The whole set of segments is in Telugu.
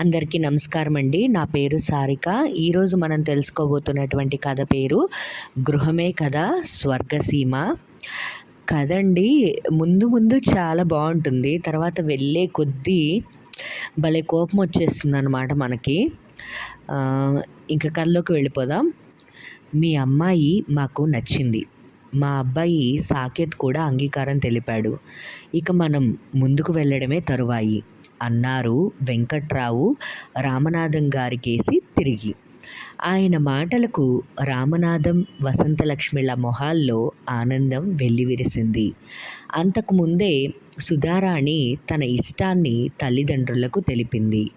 అందరికీ నమస్కారం అండి నా పేరు సారిక. ఈరోజు మనం తెలుసుకోబోతున్నటువంటి కథ పేరు గృహమే కదా స్వర్గసీమ. కథ అండి ముందు ముందు చాలా బాగుంటుంది. తర్వాత వెళ్ళే కొద్దీ భలే కోపం వచ్చేస్తుంది అనమాట మనకి ఇంకా కథలోకి వెళ్ళిపోదాం. మీ అమ్మాయి మాకు నచ్చింది. మా అబ్బాయి సాకేత్ కూడా అంగీకారం తెలిపాడు. ఇక మనం ముందుకు వెళ్ళడమే తరువాయి. అన్నారు వెంకట్రావు రామనాథం గారికేసి తిరిగి. ఆయన మాటలకు రామనాథం వసంతలక్ష్మిల మొహాల్లో ఆనందం వెల్లివిరిసింది. అంతకుముందే సుధారాణి తన ఇష్టాన్ని తల్లిదండ్రులకు తెలిపింది.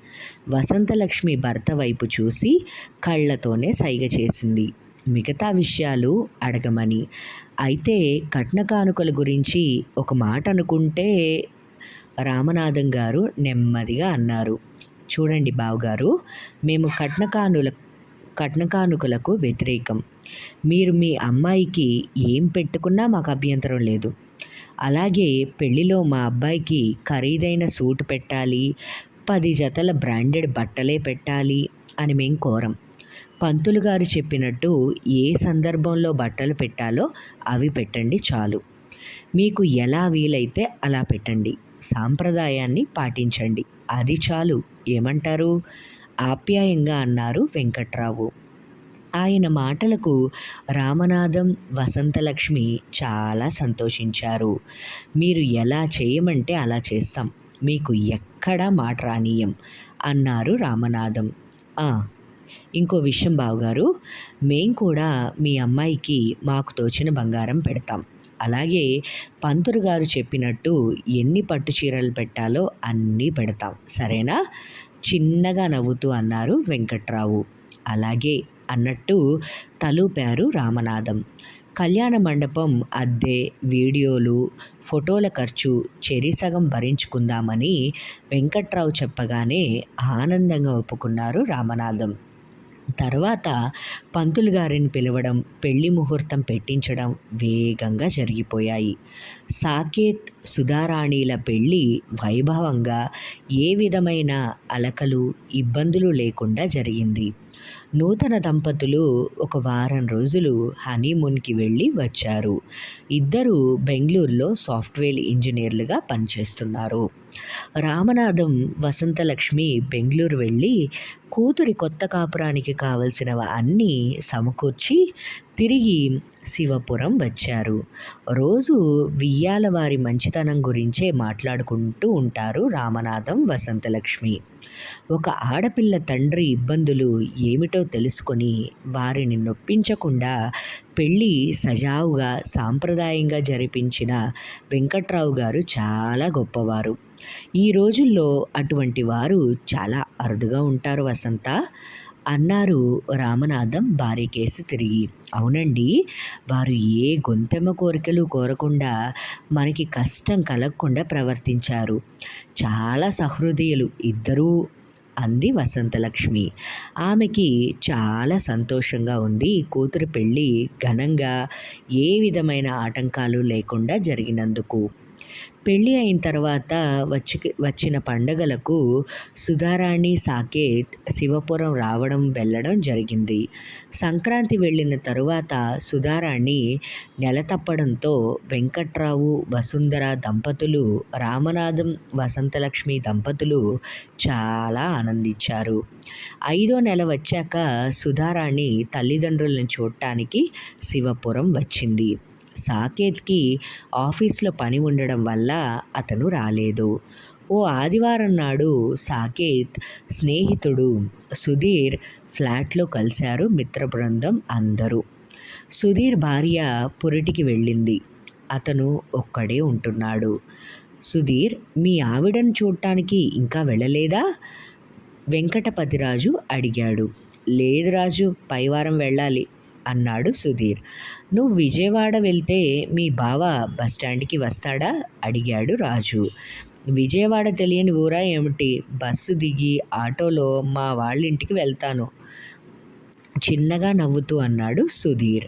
వసంతలక్ష్మి భర్త వైపు చూసి కళ్ళతోనే సైగ చేసింది. మిగతా విషయాలు అడగమని. అయితే కట్న కానుకల గురించి ఒక మాట అనుకుంటే రామనాథం గారు నెమ్మదిగా అన్నారు. చూడండి బావగారు మేము కట్నకానుల కట్నకానుకలకు వ్యతిరేకం. మీరు మీ అమ్మాయికి ఏం పెట్టుకున్నా మాకు అభ్యంతరం లేదు. అలాగే పెళ్ళిలో మా అబ్బాయికి ఖరీదైన సూట్ పెట్టాలి పది జతల బ్రాండెడ్ బట్టలే పెట్టాలి అని మేం కోరం. పంతులు గారు చెప్పినట్టు ఏ సందర్భంలో బట్టలు పెట్టాలో అవి పెట్టండి చాలు. మీకు ఎలా వీలైతే అలా పెట్టండి. సాంప్రదాయాన్ని పాటించండి. అది చాలు. ఏమంటారు? ఆప్యాయంగా అన్నారు వెంకట్రావు. ఆయన మాటలకు రామనాథం వసంతలక్ష్మి చాలా సంతోషించారు. మీరు ఎలా చేయమంటే అలా చేస్తాం. మీకు ఎక్కడా మాట రానీయం అన్నారు రామనాథం ఇంకో విషయం బావగారు. మేం కూడా మీ అమ్మాయికి మాకు తోచిన బంగారం పెడతాం. అలాగే పంతులు గారు చెప్పినట్టు ఎన్ని పట్టు చీరలు పెట్టాలో అన్నీ పెడతాం. సరేనా? చిన్నగా నవ్వుతూ అన్నారు వెంకట్రావు. అలాగే అన్నట్టు తలూపారు రామనాథం. కళ్యాణ మండపం అద్దె వీడియోలు ఫోటోల ఖర్చు చెరిసగం భరించుకుందామని వెంకట్రావు చెప్పగానే ఆనందంగా ఒప్పుకున్నారు రామనాథం. తర్వాత పంతులు గారిని పిలవడం పెళ్ళి ముహూర్తం పెట్టించడం వేగంగా జరిగిపోయాయి. సాకేత్ సుధారాణిల పెళ్ళి వైభవంగా ఏ విధమైన అలకలు ఇబ్బందులు లేకుండా జరిగింది. నూతన దంపతులు ఒక వారం రోజులు హనీమూన్కి వెళ్ళి వచ్చారు. ఇద్దరు బెంగళూరులో సాఫ్ట్వేర్ ఇంజనీర్లుగా పనిచేస్తున్నారు. రామనాథం వసంతలక్ష్మి బెంగళూరు వెళ్ళి కూతురి కొత్త కాపురానికి కావలసినవి అన్నీ సమకూర్చి తిరిగి శివపురం వచ్చారు. రోజు వియ్యాల వారి మంచితనం గురించే మాట్లాడుకుంటూ ఉంటారు రామనాథం వసంతలక్ష్మి. ఒక ఆడపిల్ల తండ్రి ఇబ్బందులు ఏమిటో తెలుసుకొని వారిని నొప్పించకుండా పెళ్ళి సజావుగా సాంప్రదాయంగా జరిపించిన వెంకట్రావు గారు చాలా గొప్పవారు. ఈ రోజుల్లో అటువంటి వారు చాలా అరుదుగా ఉంటారు వసంత. అన్నారు రామనాథం భార్యకేసి తిరిగి. అవునండి వారు ఏ గొంతెమ్మ కోరికలు కోరకుండా మనకి కష్టం కలగకుండా ప్రవర్తించారు. చాలా సహృదయులు ఇద్దరూ అంది వసంతలక్ష్మి. ఆమెకి చాలా సంతోషంగా ఉంది. కూతురు పెళ్ళి ఘనంగా ఏ విధమైన ఆటంకాలు లేకుండా జరిగినందుకు. పెళ్ళి అయిన తర్వాత వచ్చి వచ్చిన పండగలకు సుధారాణి సాకేత్ శివపురం రావడం వెళ్ళడం జరిగింది. సంక్రాంతి వెళ్ళిన తరువాత సుధారాణి నెల తప్పడంతో వెంకట్రావు వసుంధర దంపతులు రామనాథం వసంతలక్ష్మి దంపతులు చాలా ఆనందించారు. ఐదో నెల వచ్చాక సుధారాణి తల్లిదండ్రులను చూడటానికి శివపురం వచ్చింది. సాకేత్కి ఆఫీస్లో పని ఉండడం వల్ల అతను రాలేదు. ఓ ఆదివారం నాడు సాకేత్ స్నేహితుడు సుధీర్ ఫ్లాట్లో కలిశారు మిత్ర బృందం అందరూ. సుధీర్ భార్య పురిటికి వెళ్ళింది. అతను ఒక్కడే ఉంటున్నాడు. సుధీర్ మీ ఆవిడను చూడటానికి ఇంకా వెళ్ళలేదా? వెంకటపతిరాజు అడిగాడు. లేదు రాజు పైవారం వెళ్ళాలి. అన్నాడు సుధీర్. నువ్వు విజయవాడ వెళ్తే మీ బావ బస్టాండ్కి వస్తాడా? అడిగాడు రాజు. విజయవాడ తెలియని ఊరా ఏమిటి? బస్సు దిగి ఆటోలో మా వాళ్ళ ఇంటికి వెళ్తాను. చిన్నగా నవ్వుతూ అన్నాడు సుధీర్.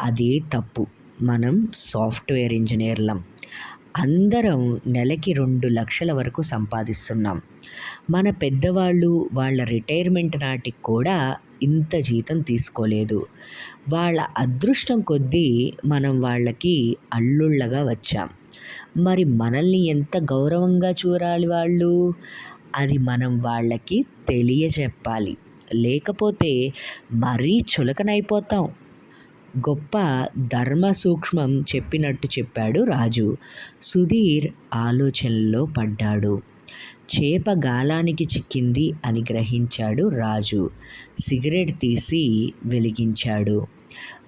అదే తప్పు. మనం సాఫ్ట్వేర్ ఇంజనీర్లం. అందరం నెలకి రెండు లక్షల వరకు సంపాదిస్తున్నాం. మన పెద్దవాళ్ళు వాళ్ళ రిటైర్మెంట్ నాటికి కూడా ఇంత జీతం తీసుకోలేదు. వాళ్ళ అదృష్టం కొద్దీ మనం వాళ్ళకి అల్లుళ్ళగా వచ్చాం. మరి మనల్ని ఎంత గౌరవంగా చూడాలి వాళ్ళు? అది మనం వాళ్ళకి తెలియజెప్పాలి. లేకపోతే మరీ చులకనైపోతాం. గొప్ప ధర్మ సూక్ష్మం చెప్పినట్టు చెప్పాడు రాజు. సుధీర్ ఆలోచనలో పడ్డాడు. చేప గాలానికి చిక్కింది అని గ్రహించాడు రాజు. సిగరెట్ తీసి వెలిగించాడు.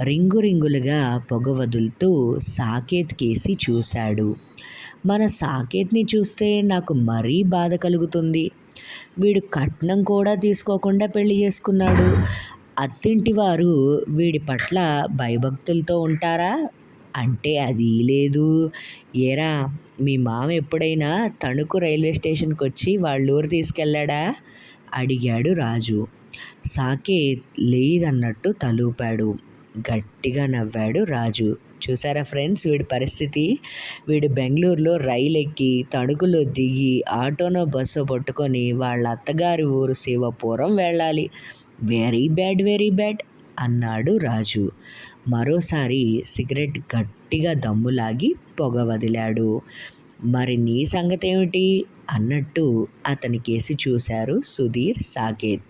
రింగు రింగులుగా పొగ వదులుతూ సాకేత్ కేసి చూశాడు. మన సాకేత్ని చూస్తే నాకు మరీ బాధ కలుగుతుంది. వీడు కట్నం కూడా తీసుకోకుండా పెళ్ళి చేసుకున్నాడు. అత్తింటి వారు వీడి పట్ల భయభక్తులతో ఉంటారా? అంటే అది లేదు. ఏరా మీ మామ ఎప్పుడైనా తణుకు రైల్వే స్టేషన్కి వచ్చి వాళ్ళ ఊరు తీసుకెళ్ళాడా? అడిగాడు రాజు. సాకేత్ లేదన్నట్టు తలూపాడు. గట్టిగా నవ్వాడు రాజు. చూసారా ఫ్రెండ్స్ వీడి పరిస్థితి? వీడు బెంగళూరులో రైలు ఎక్కి తణుకులో దిగి ఆటోనో బస్సు పట్టుకొని వాళ్ళ అత్తగారి ఊరు శివపురం వెళ్ళాలి. వెరీ బ్యాడ్ వెరీ బ్యాడ్ అన్నాడు రాజు. మరోసారి సిగరెట్ గట్టిగా దమ్ములాగి పొగ వదిలాడు. మరి నీ సంగతి ఏమిటి అన్నట్టు అతని కేసి చూశారు సుధీర్ సాకేత్.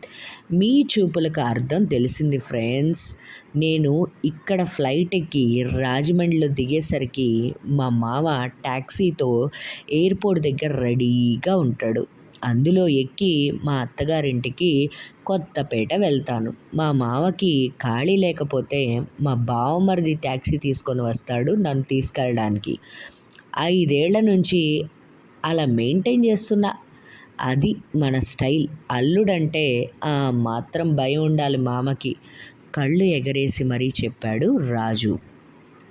మీ చూపులకు అర్థం తెలిసింది ఫ్రెండ్స్. నేను ఇక్కడ ఫ్లైట్ ఎక్కి రాజమండ్రిలో దిగేసరికి మా మామ ట్యాక్సీతో ఎయిర్పోర్ట్ దగ్గర రెడీగా ఉంటాడు. అందులో ఎక్కి మా అత్తగారింటికి కొత్తపేట వెళ్తాను. మా మామకి ఖాళీ లేకపోతే మా బావమరిది ట్యాక్సీ తీసుకొని వస్తాడు నన్ను తీసుకెళ్ళడానికి. ఐదేళ్ళ నుంచి అలా మెయింటైన్ చేస్తున్నా. అది మన స్టైల్. అల్లుడంటే ఆ మాత్రం భయం ఉండాలి మామకి. కళ్ళు ఎగరేసి మరీ చెప్పాడు రాజు.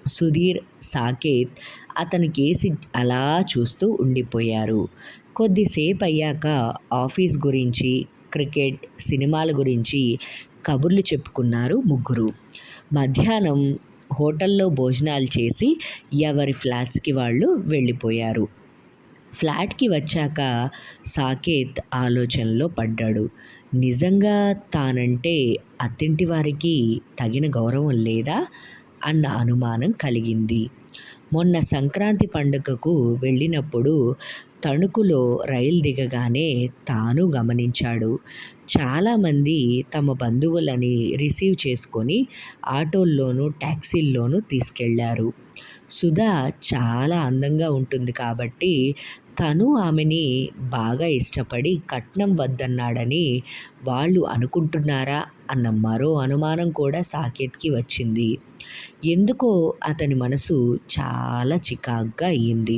సుధీర్ సాకేత్ అతని కేసి అలా చూస్తూ ఉండిపోయారు. కొద్దిసేపు అయ్యాక ఆఫీస్ గురించి క్రికెట్ సినిమాల గురించి కబుర్లు చెప్పుకున్నారు ముగ్గురు. మధ్యాహ్నం హోటల్లో భోజనాలు చేసి ఎవరి ఫ్లాట్స్కి వాళ్ళు వెళ్ళిపోయారు. ఫ్లాట్కి వచ్చాక సాకేత్ ఆలోచనలో పడ్డాడు. నిజంగా తానంటే అత్తింటి వారికి తగిన గౌరవం లేదా? అన్న అనుమానం కలిగింది. మొన్న సంక్రాంతి పండుగకు వెళ్ళినప్పుడు తణుకులో రైలు దిగగానే తాను గమనించాడు. చాలామంది తమ బంధువులని రిసీవ్ చేసుకొని ఆటోల్లోనూ ట్యాక్సీల్లోనూ తీసుకెళ్ళారు. సుధా చాలా అందంగా ఉంటుంది కాబట్టి తను ఆమెని బాగా ఇష్టపడి కట్నం వద్దన్నాడని వాళ్ళు అనుకుంటున్నారా అన్న మరో అనుమానం కూడా సాకేత్కి వచ్చింది. ఎందుకో అతని మనసు చాలా చికాగ్గా అయ్యింది.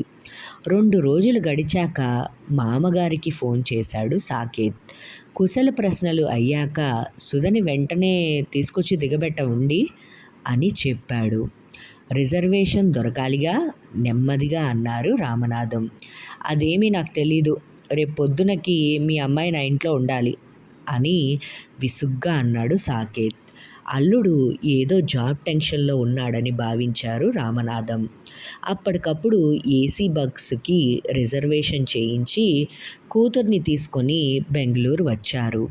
రెండు రోజులు గడిచాక మామగారికి ఫోన్ చేశాడు సాకేత్. కుశల ప్రశ్నలు అయ్యాక సుధని వెంటనే తీసుకొచ్చి దిగబెట్ట ఉండి అని చెప్పాడు. రిజర్వేషన్ దొరకాలిగా? నెమ్మదిగా అన్నారు రామనాథం. అదేమీ నాకు తెలీదు. రేపు పొద్దునకి మీ అమ్మాయి నా ఇంట్లో ఉండాలి అని విసుగ్గా అన్నాడు సాకేత్. అల్లుడు ఏదో జాబ్ టెన్షన్లో ఉన్నాడని భావించారు రామనాథం. అప్పటికప్పుడు ఏసీ బగ్స్కి రిజర్వేషన్ చేయించి కూతుర్ని తీసుకొని బెంగళూరు వచ్చారు.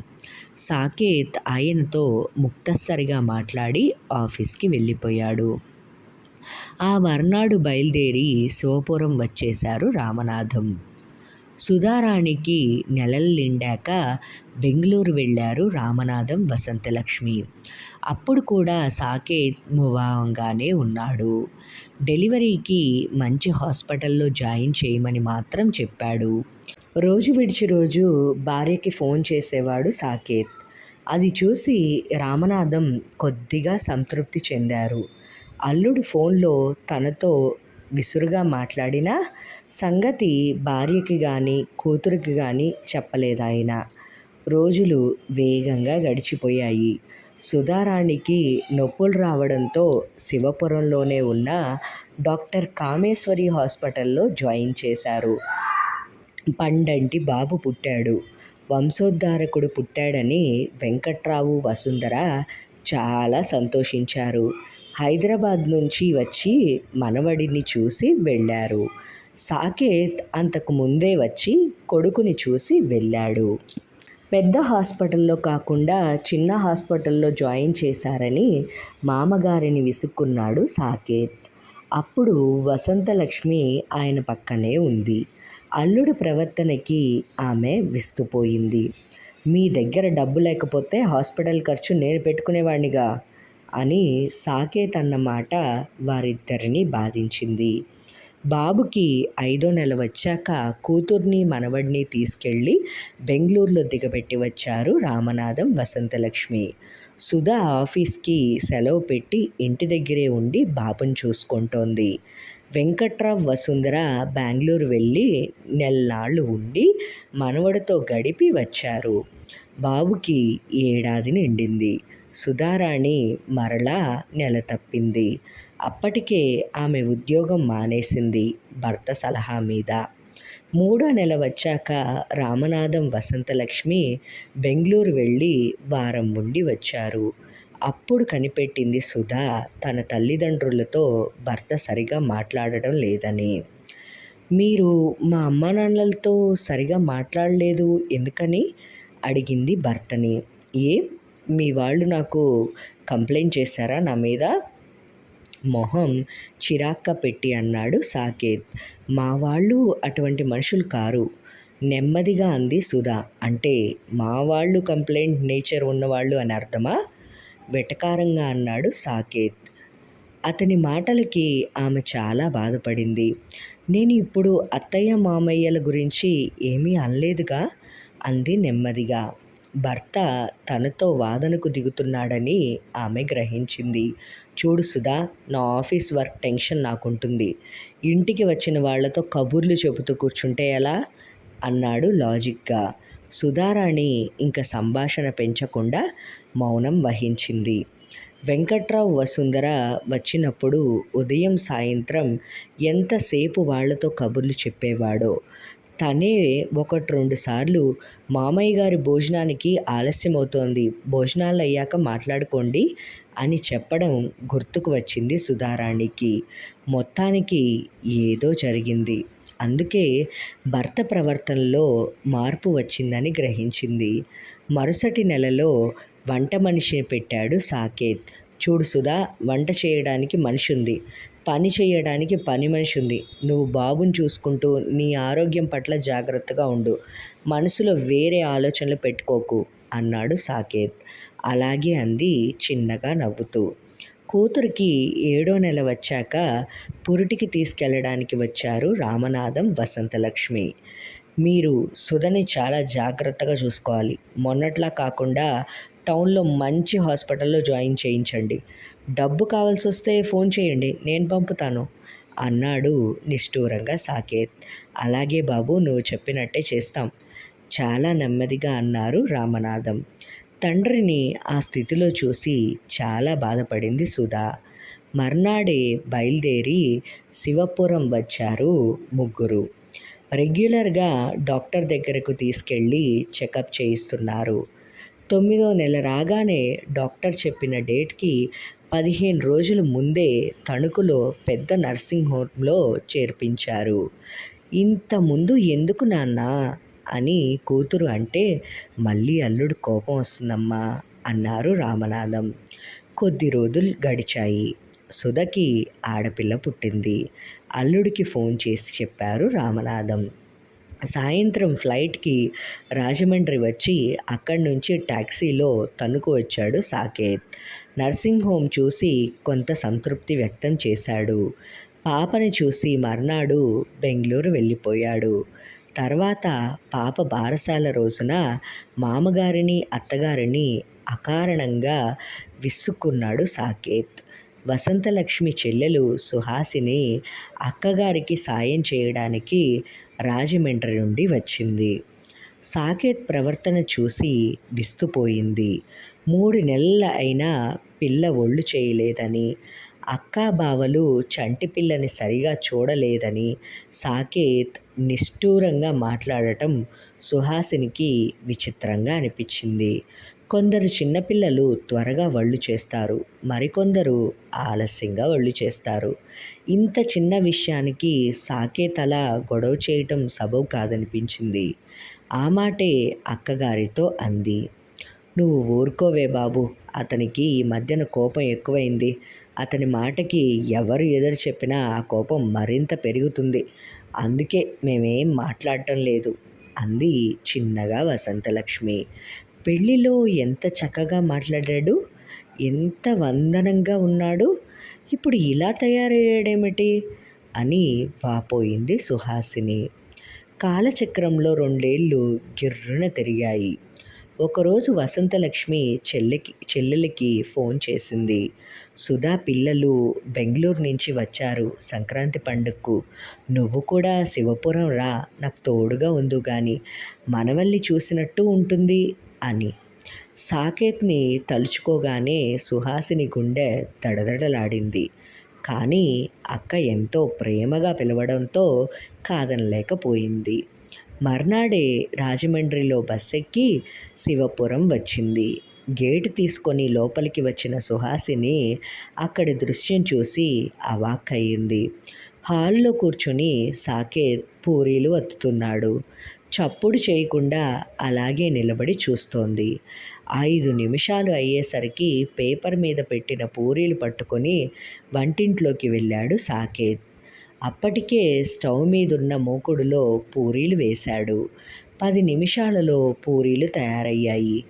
సాకేత్ ఆయనతో ముక్తసరిగా మాట్లాడి ఆఫీస్కి వెళ్ళిపోయాడు. ఆ మర్నాడు బయలుదేరి శివపురం వచ్చేశారు రామనాథం. సుధారాణికి నెలలు నిండాక బెంగళూరు వెళ్ళారు రామనాథం వసంతలక్ష్మి. అప్పుడు కూడా సాకేత్ ముభావంగానే ఉన్నాడు. డెలివరీకి మంచి హాస్పిటల్లో జాయిన్ చేయమని మాత్రం చెప్పాడు. రోజు విడిచి రోజు భార్యకి ఫోన్ చేసేవాడు సాకేత్. అది చూసి రామనాథం కొద్దిగా సంతృప్తి చెందారు. అల్లుడు ఫోన్లో తనతో విసురుగా మాట్లాడిన సంగతి భార్యకి కానీ కూతురికి కానీ చెప్పలేదాయన. రోజులు వేగంగా గడిచిపోయాయి. సుధారాణికి నొప్పులు రావడంతో శివపురంలోనే ఉన్న డాక్టర్ కామేశ్వరి హాస్పిటల్లో జాయిన్ చేశారు. పండంటి బాబు పుట్టాడు. వంశోద్ధారకుడు పుట్టాడని వెంకట్రావు వసుంధర చాలా సంతోషించారు. హైదరాబాద్ నుంచి వచ్చి మనవడిని చూసి వెళ్ళారు. సాకేత్ అంతకు ముందే వచ్చి కొడుకుని చూసి వెళ్ళాడు. పెద్ద హాస్పిటల్లో కాకుండా చిన్న హాస్పిటల్లో జాయిన్ చేశారని మామగారిని విసుక్కున్నాడు సాకేత్. అప్పుడు వసంతలక్ష్మి ఆయన పక్కనే ఉంది. అల్లుడి ప్రవర్తనకి ఆమె విస్తుపోయింది. మీ దగ్గర డబ్బు లేకపోతే హాస్పిటల్ ఖర్చు నేను పెట్టుకునేవాడినిగా అని సాకేత్ అన్నమాట వారిద్దరిని బాధించింది. బాబుకి ఐదో నెల వచ్చాక కూతుర్ని మనవడిని తీసుకెళ్ళి బెంగళూరులో దిగబెట్టి వచ్చారు రామనాథం వసంతలక్ష్మి. సుధా ఆఫీస్కి సెలవు పెట్టి ఇంటి దగ్గరే ఉండి బాబుని చూసుకుంటోంది. వెంకట్రావ్ వసుంధర బెంగళూరు వెళ్ళి నెలనాళ్ళు ఉండి మనవడితో గడిపి వచ్చారు. బాబుకి ఏడాది నిండింది. సుధారాణి మరలా నెల తప్పింది. అప్పటికే ఆమె ఉద్యోగం మానేసింది భర్త సలహా మీద. మూడో నెల వచ్చాక రామనాథం వసంతలక్ష్మి బెంగళూరు వెళ్ళి వారం ఉండి వచ్చారు. అప్పుడు కనిపెట్టింది సుధా తన తల్లిదండ్రులతో భర్త సరిగా మాట్లాడడం లేదని. మీరు మా అమ్మానాన్నలతో సరిగా మాట్లాడలేదు ఎందుకని? అడిగింది భర్తని. ఏ? మీ వాళ్ళు నాకు కంప్లైంట్ చేశారా నా మీద? మొహం చిరాక్క పెట్టి అన్నాడు సాకేత్. మా వాళ్ళు అటువంటి మనుషులు కారు. నెమ్మదిగా అంది సుధా. అంటే మా వాళ్ళు కంప్లైంట్ నేచర్ ఉన్నవాళ్ళు అని అర్థమా? వెటకారంగా అన్నాడు సాకేత్. అతని మాటలకి ఆమె చాలా బాధపడింది. నేను ఇప్పుడు అత్తయ్య మామయ్యల గురించి ఏమీ అనలేదుగా? అంది నెమ్మదిగా. భర్త తనతో వాదనకు దిగుతున్నాడని ఆమె గ్రహించింది. చూడు సుధా నా ఆఫీస్ వర్క్ టెన్షన్ నాకుంటుంది. ఇంటికి వచ్చిన వాళ్ళతో కబుర్లు చెబుతూ కూర్చుంటే ఎలా? అన్నాడు లాజిక్గా. సుధారాణి ఇంక సంభాషణ పెంచకుండా మౌనం వహించింది. వెంకట్రావు వసుంధర వచ్చినప్పుడు ఉదయం సాయంత్రం ఎంతసేపు వాళ్ళతో కబుర్లు చెప్పేవాడో తనే ఒకటి రెండు సార్లు మామయ్య గారి భోజనానికి ఆలస్యం అవుతోంది భోజనాలు అయ్యాక మాట్లాడుకోండి అని చెప్పడం గుర్తుకు వచ్చింది సుధారాణికి. మొత్తానికి ఏదో జరిగింది. అందుకే భర్త ప్రవర్తనలో మార్పు వచ్చిందని గ్రహించింది. మరుసటి నెలలో వంట మనిషిని పెట్టాడు సాకేత్. చూడు సుధా వంట చేయడానికి మనిషి ఉంది. పని చేయడానికి పని మనిషి ఉంది. నువ్వు బాబుని చూసుకుంటూ నీ ఆరోగ్యం పట్ల జాగ్రత్తగా ఉండు. మనసులో వేరే ఆలోచనలు పెట్టుకోకు అన్నాడు సాకేత్. అలాగే అంది చిన్నగా నవ్వుతూ. కూతురికి ఏడో నెల వచ్చాక పురిటికి తీసుకెళ్ళడానికి వచ్చారు రామనాథం వసంతలక్ష్మి. మీరు సుధని చాలా జాగ్రత్తగా చూసుకోవాలి. మొన్నట్లా కాకుండా టౌన్లో మంచి హాస్పిటల్లో జాయిన్ చేయించండి. డబ్బు కావాల్సి వస్తే ఫోన్ చేయండి నేను పంపుతాను అన్నాడు నిష్ఠూరంగా సాకేత్. అలాగే బాబు నువ్వు చెప్పినట్టే చేస్తాం చాలా నెమ్మదిగా అన్నారు రామనాథం. తండ్రిని ఆ స్థితిలో చూసి చాలా బాధపడింది సుధా. మర్నాడే బయలుదేరి శివపురం వచ్చారు ముగ్గురు. రెగ్యులర్గా డాక్టర్ దగ్గరకు తీసుకెళ్ళి చెకప్ చేయిస్తున్నారు. తొమ్మిదో నెల రాగానే డాక్టర్ చెప్పిన డేట్కి పదిహేను రోజుల ముందే తణుకులో పెద్ద నర్సింగ్ హోమ్లో చేర్పించారు. ఇంత ముందు ఎందుకు నాన్న అని కూతురు అంటే మళ్ళీ అల్లుడు కోపం వస్తుందమ్మా అన్నారు రామనాథం. కొద్ది రోజులు గడిచాయి. సుధకి ఆడపిల్ల పుట్టింది. అల్లుడికి ఫోన్ చేసి చెప్పారు రామనాథం. సాయంత్రం ఫ్లైట్కి రాజమండ్రి వచ్చి అక్కడి నుంచి ట్యాక్సీలో తణుకు వచ్చాడు సాకేత్. నర్సింగ్ హోమ్ చూసి కొంత సంతృప్తి వ్యక్తం చేశాడు. పాపని చూసి మర్నాడు బెంగళూరు వెళ్ళిపోయాడు. తర్వాత పాప బారసాల రోజున మామగారిని అత్తగారిని అకారణంగా విసుక్కున్నాడు సాకేత్. వసంతలక్ష్మి చెల్లెలు సుహాసిని అక్కగారికి సాయం చేయడానికి రాజమండ్రి నుండి వచ్చింది. సాకేత్ ప్రవర్తన చూసి విస్తుపోయింది. మూడు నెలల అయినా పిల్ల ఒళ్ళు చేయలేదని అక్కా బావలు చంటి పిల్లని సరిగా చూడలేదని సాకేత్ నిష్ఠూరంగా మాట్లాడటం సుహాసినికి విచిత్రంగా అనిపించింది. కొందరు చిన్నపిల్లలు త్వరగా వళ్ళు చేస్తారు. మరికొందరు ఆలస్యంగా వళ్ళు చేస్తారు. ఇంత చిన్న విషయానికి సాకే తల గొడవ చేయటం సబబు కాదనిపించింది. ఆ మాటే అక్కగారితో అంది. నువ్వు ఊరుకోవే బాబు. అతనికి ఈ మధ్యన కోపం ఎక్కువైంది. అతని మాటకి ఎవరు ఎదురు చెప్పినా ఆ కోపం మరింత పెరుగుతుంది. అందుకే మేమేం మాట్లాడటం లేదు అంది చిన్నగా వసంతలక్ష్మి. పెళ్ళిలో ఎంత చక్కగా మాట్లాడాడు ఎంత వందనంగా ఉన్నాడు ఇప్పుడు ఇలా తయారయ్యాడేమిటి అని వాపోయింది సుహాసిని. కాలచక్రంలో రెండేళ్ళు గిర్రున తిరిగాయి. ఒకరోజు వసంతలక్ష్మి చెల్లెకి చెల్లెలికి ఫోన్ చేసింది. సుధా పిల్లలు బెంగళూరు నుంచి వచ్చారు సంక్రాంతి పండుగకు నువ్వు కూడా శివపురం రా నాకు తోడుగా ఉందు కానీ మనవల్లి చూసినట్టు ఉంటుంది. అని. సాకేత్ని తలుచుకోగానే సుహాసిని గుండె దడదడలాడింది కానీ అక్క ఎంతో ప్రేమగా పిలవడంతో కాదనలేకపోయింది. మర్నాడే రాజమండ్రిలో బస్సెక్కి శివపురం వచ్చింది. గేటు తీసుకొని లోపలికి వచ్చిన సుహాసిని అక్కడి దృశ్యం చూసి అవాక్కయ్యింది. హాల్లో కూర్చొని సాకేత్ పూరీలు వత్తుతున్నాడు. చప్పుడు చేయకుండా అలాగే నిలబడి చూస్తోంది. ఐదు నిమిషాలు అయ్యేసరికి పేపర్ మీద పెట్టిన పూరీలు పట్టుకొని వంటింట్లోకి వెళ్ళాడు సాకేత్. అప్పటికే స్టవ్ మీదున్న మూకుడులో పూరీలు వేశాడు. పది నిమిషాలలో పూరీలు తయారయ్యాయి.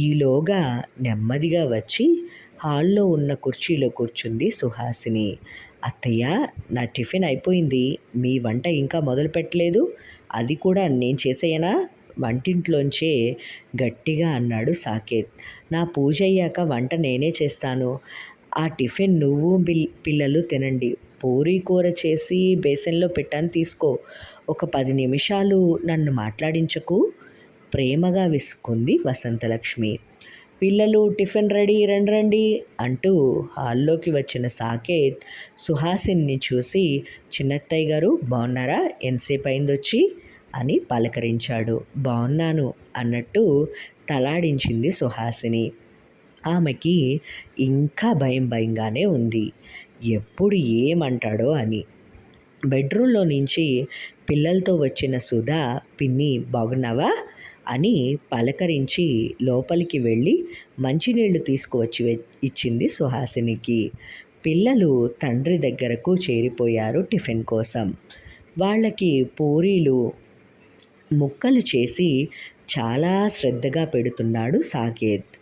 ఈలోగా నెమ్మదిగా వచ్చి హాల్లో ఉన్న కుర్చీలో కూర్చుంది సుహాసిని. అత్తయ్య నా టిఫిన్ అయిపోయింది. మీ వంట ఇంకా మొదలు పెట్టలేదు అది కూడా నేను చేసేయనా? వంటింట్లోంచే గట్టిగా అన్నాడు సాకేత్. నా పూజ అయ్యాక వంట నేనే చేస్తాను. ఆ టిఫిన్ నువ్వు పిల్లలు తినండి. పూరీ కూర చేసి బేసన్లో పెట్టాను తీసుకో. ఒక పది నిమిషాలు నన్ను మాట్లాడించకు. ప్రేమగా విసుక్కుంది వసంతలక్ష్మి. పిల్లలు టిఫిన్ రెడీ రండి రండి అంటూ హాల్లోకి వచ్చిన సాకేత్ సుహాసిని చూసి చిన్నత్తయ్య గారు బాగున్నారా ఎంతసేపు అయింది వచ్చి అని పలకరించాడు. బాగున్నాను అన్నట్టు తలాడించింది సుహాసిని. ఆమెకి ఇంకా భయం భయంగానే ఉంది. ఎప్పుడు ఏమంటాడో అని. బెడ్రూమ్లో నుంచి పిల్లలతో వచ్చిన సుధా పిన్ని బాగున్నావా? అని పలకరించి లోపలికి వెళ్ళి మంచినీళ్ళు తీసుకువచ్చి ఇచ్చింది సుహాసినికి. పిల్లలు తండ్రి దగ్గరకు చేరిపోయారు టిఫిన్ కోసం. వాళ్ళకి పూరీలు ముక్కలు చేసి చాలా శ్రద్ధగా పెడుతున్నాడు సాకేత్.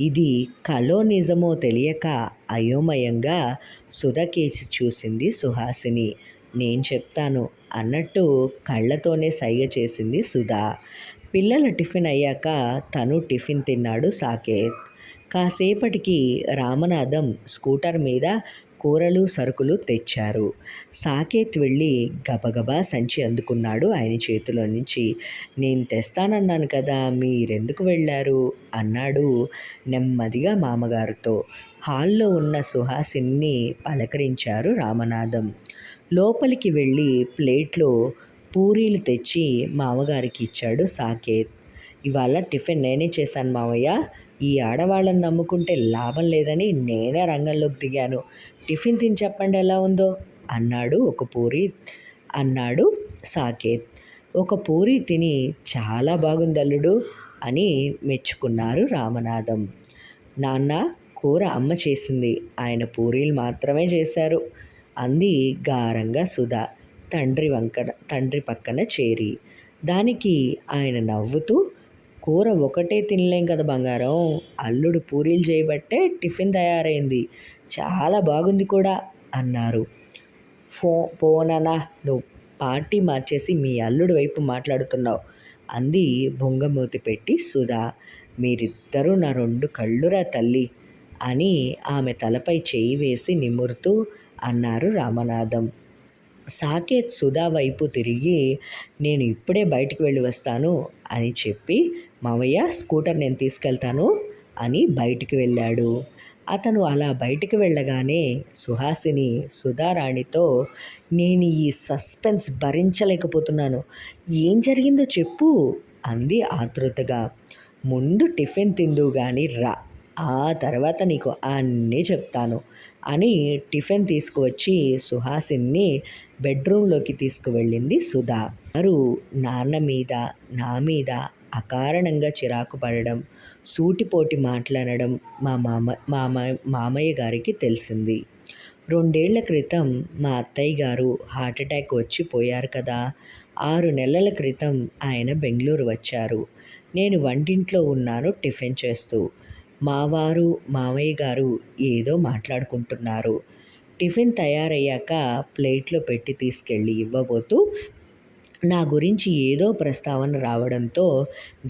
ఇది కలో నిజమో తెలియక అయోమయంగా సుధకేసి చూసింది సుహాసిని. నేను చెప్తాను అన్నట్టు కళ్ళతోనే సైగ చేసింది సుధా. పిల్లల టిఫిన్ అయ్యాక తను టిఫిన్ తిన్నాడు సాకేత్. కాసేపటికి రామనాథం స్కూటర్ మీద కూరలు సరుకులు తెచ్చారు. సాకేత్ వెళ్ళి గబగబా సంచి అందుకున్నాడు ఆయన చేతిలో నుంచి. నేను తెస్తానన్నాను కదా మీరెందుకు వెళ్ళారు? అన్నాడు నెమ్మదిగా మామగారితో. హాల్లో ఉన్న సుహాసిన్ని పలకరించారు రామనాథం. లోపలికి వెళ్ళి ప్లేట్లో పూరీలు తెచ్చి మామగారికి ఇచ్చాడు సాకేత్. ఇవాళ టిఫిన్ నేనే చేశాను మామయ్య ఈ ఆడవాళ్ళని నమ్ముకుంటే లాభం లేదని నేనే రంగంలోకి దిగాను. టిఫిన్ తిని చెప్పండి ఎలా ఉందో? అన్నాడు ఒక పూరి అన్నాడు సాకేత్. ఒక పూరి తిని చాలా బాగుంది అల్లుడు అని మెచ్చుకున్నారు రామనాథం. నాన్న కూర అమ్మ చేసింది. ఆయన పూరీలు మాత్రమే చేశారు అంది గారంగా సుధా. తండ్రి వంకన తండ్రి పక్కన చేరి. దానికి ఆయన నవ్వుతూ కూర ఒకటే తినలేం కదా బంగారం. అల్లుడు పూరీలు చేయబట్టే టిఫిన్ తయారైంది. చాలా బాగుంది కూడా అన్నారు. ఫో పోననా నువ్వు పార్టీ మార్చేసి మీ అల్లుడు వైపు మాట్లాడుతున్నావు అంది బొంగమూతి పెట్టి సుధా. మీరిద్దరూ నా రెండు కళ్ళురా తల్లి అని ఆమె తలపై చేయి వేసి నిమురుతూ అన్నారు రామనాథం. సాకేత్ సుధా వైపు తిరిగి నేను ఇప్పుడే బయటికి వెళ్ళి వస్తాను అని చెప్పి మావయ్య స్కూటర్ నేను తీసుకెళ్తాను అని బయటికి వెళ్ళాడు. అతను అలా బయటికి వెళ్ళగానే సుహాసిని సుధారాణితో నేను ఈ సస్పెన్స్ భరించలేకపోతున్నాను. ఏం జరిగిందో చెప్పు అంది ఆతృతగా. ముందు టిఫిన్ తిందువు కానీ రా. ఆ తర్వాత నీకు అన్నీ చెప్తాను. అని టిఫిన్ తీసుకువచ్చి సుహాసిన్ని బెడ్రూమ్లోకి తీసుకువెళ్ళింది సుధా. అరు నాన్న మీద నా మీద అకారణంగా చిరాకు పడడం సూటిపోటి మాట్లాడడం మా మామ మామ మామయ్య గారికి తెలిసింది. రెండేళ్ళ క్రితం మా అత్తయ్య గారు హార్ట్అటాక్ వచ్చి పోయారు కదా. ఆరు నెలల క్రితం ఆయన బెంగళూరు వచ్చారు. నేను వంటింట్లో ఉన్నాను టిఫిన్ చేస్తూ. మావారు మావయ్య గారు ఏదో మాట్లాడుకుంటున్నారు. టిఫిన్ తయారయ్యాక ప్లేట్లో పెట్టి తీసుకెళ్ళి ఇవ్వబోతూ నా గురించి ఏదో ప్రస్తావన రావడంతో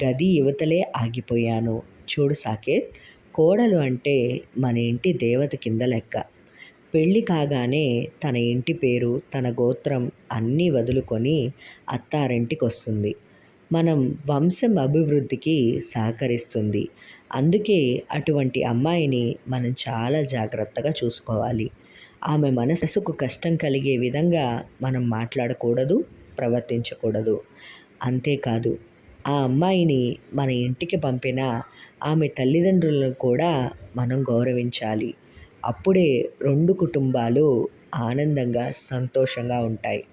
గది యువతలే ఆగిపోయాను. చూడు సాకేత్ కోడలు అంటే మన ఇంటి దేవత కింద లెక్క. పెళ్ళి కాగానే తన ఇంటి పేరు తన గోత్రం అన్నీ వదులుకొని అత్తారింటికి వస్తుంది మనం వంశం అభివృద్ధికి సహకరిస్తుంది. అందుకే అటువంటి అమ్మాయిని మనం చాలా జాగ్రత్తగా చూసుకోవాలి. ఆమె మనసుకు కష్టం కలిగే విధంగా మనం మాట్లాడకూడదు ప్రవర్తించకూడదు. అంతేకాదు ఆ అమ్మాయిని మన ఇంటికి పంపిన ఆమె తల్లిదండ్రులను కూడా మనం గౌరవించాలి. అప్పుడే రెండు కుటుంబాలు ఆనందంగా సంతోషంగా ఉంటాయి.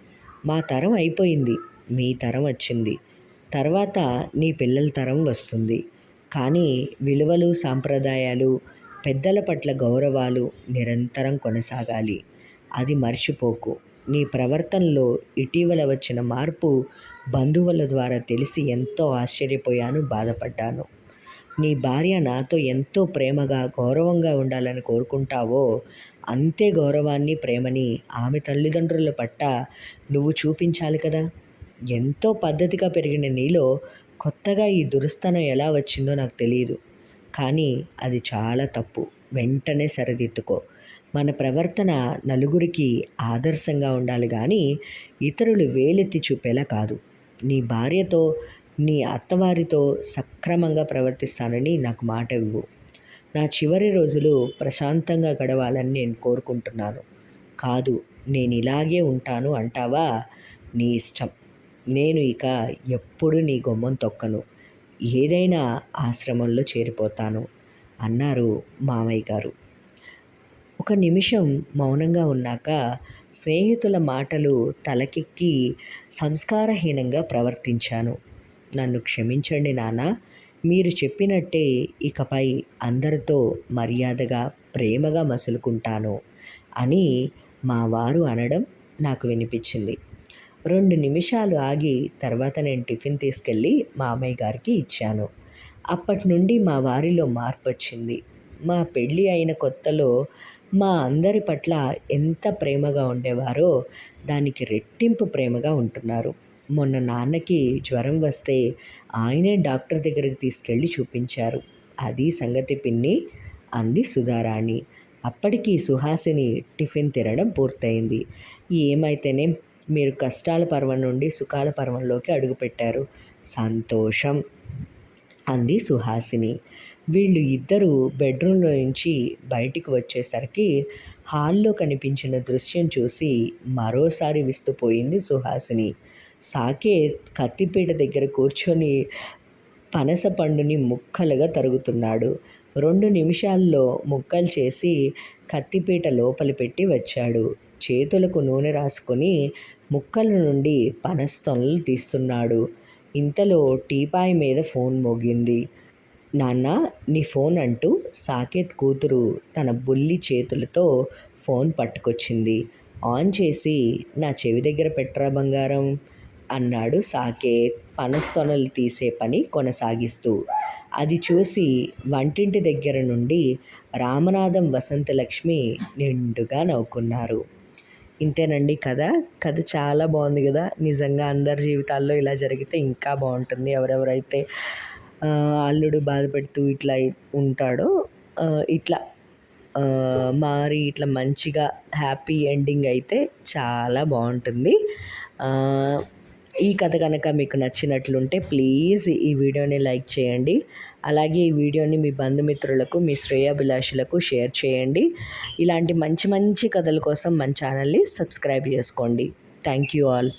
మా తరం అయిపోయింది మీ తరం వచ్చింది. తర్వాత నీ పిల్లల తరం వస్తుంది. కానీ విలువలు సాంప్రదాయాలు పెద్దల పట్ల గౌరవాలు నిరంతరం కొనసాగాలి. అది మర్చిపోకు. నీ ప్రవర్తనలో ఇటీవల వచ్చిన మార్పు బంధువుల ద్వారా తెలిసి ఎంతో ఆశ్చర్యపోయాను బాధపడ్డాను. నీ భార్య నాతో ఎంతో ప్రేమగా గౌరవంగా ఉండాలని కోరుకుంటావో అంతే గౌరవాన్ని ప్రేమని ఆమె తల్లిదండ్రుల పట్ల నువ్వు చూపించాలి కదా! ఎంతో పద్ధతిగా పెరిగిన నీలో కొత్తగా ఈ దురస్థనం ఎలా వచ్చిందో నాకు తెలియదు కానీ అది చాలా తప్పు. వెంటనే సరిదిద్దుకో. మన ప్రవర్తన నలుగురికి ఆదర్శంగా ఉండాలి కానీ ఇతరులు వేలెత్తి చూపేలా కాదు. నీ భార్యతో నీ అత్తవారితో సక్రమంగా ప్రవర్తిస్తానని నాకు మాట ఇవ్వు. నా చివరి రోజులు ప్రశాంతంగా గడవాలని నేను కోరుకుంటున్నాను. కాదు నేను ఇలాగే ఉంటాను అంటావా? నీ ఇష్టం. నేను ఇక ఎప్పుడు నీ గుమ్మం తొక్కను. ఏదైనా ఆశ్రమంలో చేరిపోతాను అన్నారు మామయ్య గారు. ఒక నిమిషం మౌనంగా ఉన్నాక స్నేహితుల మాటలు తలకెక్కి సంస్కారహీనంగా ప్రవర్తించాను. నన్ను క్షమించండి నాన్న మీరు చెప్పినట్టే ఇకపై అందరితో మర్యాదగా ప్రేమగా మసులుకుంటాను అని మా వారు అనడం నాకు వినిపించింది. రెండు నిమిషాలు ఆగి తర్వాత నేను టిఫిన్ తీసుకెళ్ళి మా అమ్మాయి గారికి ఇచ్చాను. అప్పటి నుండి మా వారిలో మార్పు వచ్చింది మా పెళ్ళి అయిన కొత్తలో మా అందరి పట్ల ఎంత ప్రేమగా ఉండేవారో దానికి రెట్టింపు ప్రేమగా ఉంటున్నారు. మొన్న నాన్నకి జ్వరం వస్తే ఆయనే డాక్టర్ దగ్గరికి తీసుకెళ్ళి చూపించారు. అది సంగతి పిన్ని అంది సుధారాణి. అప్పటికి సుహాసిని టిఫిన్ తినడం పూర్తయింది. ఏమైతేనే మీరు కష్టాల పర్వం నుండి సుఖాల పర్వంలోకి అడుగుపెట్టారు. సంతోషం అంది సుహాసిని. వీళ్ళు ఇద్దరూ బెడ్రూమ్లో నుంచి బయటికి వచ్చేసరికి హాల్లో కనిపించిన దృశ్యం చూసి మరోసారి విస్తుపోయింది సుహాసిని. సాకేత్ కత్తిపీట దగ్గర కూర్చొని పనస పండుని ముక్కలుగా తరుగుతున్నాడు. రెండు నిమిషాల్లో ముక్కలు చేసి కత్తిపీట లోపలి పెట్టి వచ్చాడు. చేతులకు నూనె రాసుకొని ముక్కల నుండి పనస్తొనలు తీస్తున్నాడు. ఇంతలో టీపాయ్ మీద ఫోన్ మోగింది. నాన్న నీ ఫోన్ అంటూ సాకేత్ కూతురు తన బుల్లి చేతులతో ఫోన్ పట్టుకొచ్చింది. ఆన్ చేసి నా చెవి దగ్గర పెట్టరా బంగారం? అన్నాడు సాకేత్ పనస్తొనలు తీసే పని కొనసాగిస్తూ. అది చూసి వంటింటి దగ్గర నుండి రామనాథం వసంతలక్ష్మి నిండుగా నవ్వుకున్నారు. ఇంతేనండి కథ. కథ చాలా బాగుంది కదా. నిజంగా అందరి జీవితాల్లో ఇలా జరిగితే ఇంకా బాగుంటుంది. ఎవరెవరైతే అల్లుడు బాధపెడుతూ ఇట్లా ఉంటాడో ఇట్లా మారి ఇట్లా మంచిగా హ్యాపీ ఎండింగ్ అయితే చాలా బాగుంటుంది. ఈ కథ కనుక మీకు నచ్చినట్లుంటే ప్లీజ్ ఈ వీడియోని లైక్ చేయండి. అలాగే ఈ వీడియోని మీ బంధుమిత్రులకు మీ శ్రేయాభిలాషులకు షేర్ చేయండి. ఇలాంటి మంచి మంచి కథల కోసం మన ఛానల్ని సబ్స్క్రైబ్ చేసుకోండి. Thank you all.